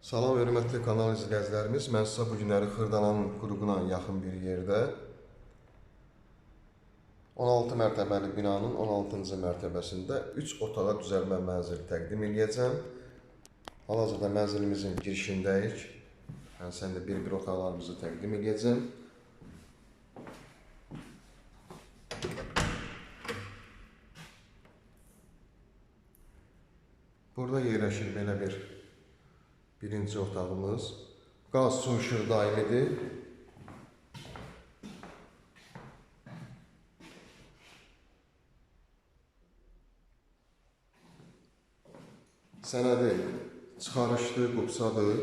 Salam, hörmətli kanal izləyicilərimiz. Mən sizə bu günləri Xırdalanın qurğuna yaxın bir yerdə 16 mərtəbəli binanın 16-cı mərtəbəsində 3 otağa düzəlmə mənzili təqdim edəcəm. Hal-hazırda mənzilimizin girişindəyik. Yəni sən də bir-bir otaqlarımızı təqdim edəcəm. Burada yerləşir belə bir birinci otağımız. Qaz, işıq daimidir. Sənədi çıxarışlı, qupsadır.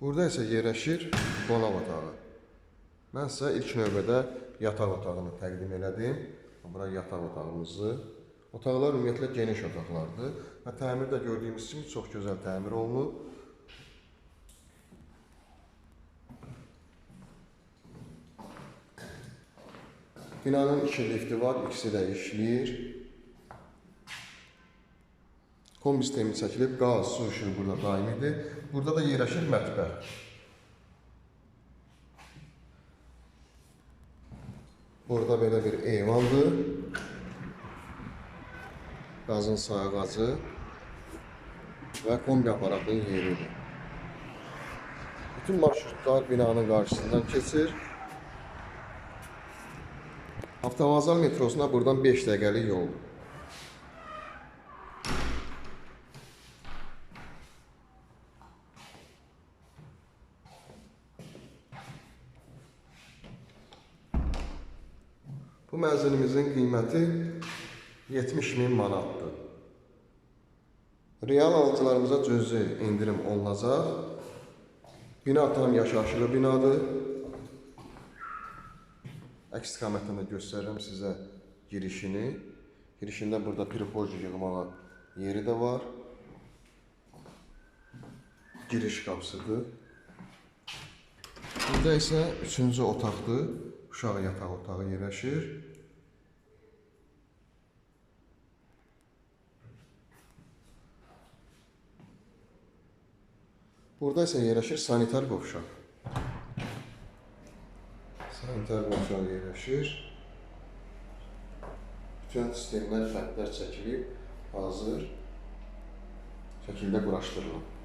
Burada isə yerləşir qonaq otağı. Mən sizə ilk növbədə yataq otağını təqdim elədim. Bura yataq otağımızı. Otaqlar ümumiyyətlə geniş otaqlardır və təmirdə gördüyümüz kimi çox gözəl təmir olunub. Binanın iki lifti var, ikisi də işləyir. Kombi sistemi çəkilib, qaz, su işığı burada daimidir. Burada da yerləşir mətbəx. Burada belə bir eyvandır. Qazın sayğacı və kombi aparatının yeridir. Bütün marşrutlar binanın qarşısından keçir. Avtovazal metrosuna buradan 5 dəqiqəlik yoldur. Bu mənzilimizin qiyməti 70 min manatdır. Real alıcılarımıza cüzi indirim olunacaq. Bina tam yaşayışlı binadır. Əks istiqamətdən də göstərirəm sizə girişini. Girişində burada prixoji yığmağa yeri də var. Giriş qapısıdır. Burada isə üçüncü otaqdır. Uşaq yataq otağı yerləşir. Burada isə yerləşir sanitar qovşaq. Sanitar qovşaq yerləşir. Bütün sistemlər, xəttlər çəkilib, hazır şəkildə quraşdırılıb.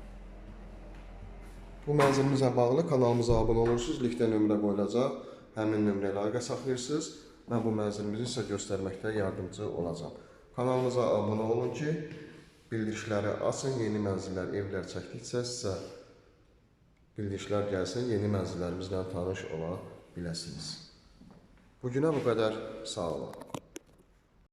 Bu mənzilimizlə bağlı kanalımıza abunə olursunuz, linkdə nömrə qoyulacaq. Həmin nömrə ilə əlaqə saxlayırsınız. Mən bu mənzilimizi sizə göstərməkdə yardımcı olacağam. Kanalımıza abunə olun ki, bildirişləri açın, yeni mənzillər, evlər çəkdikcə sizə bildirişlər gəlsin, yeni mənzillərimizlə tanış ola biləsiniz. Bu günə bu qədər. Sağ olun.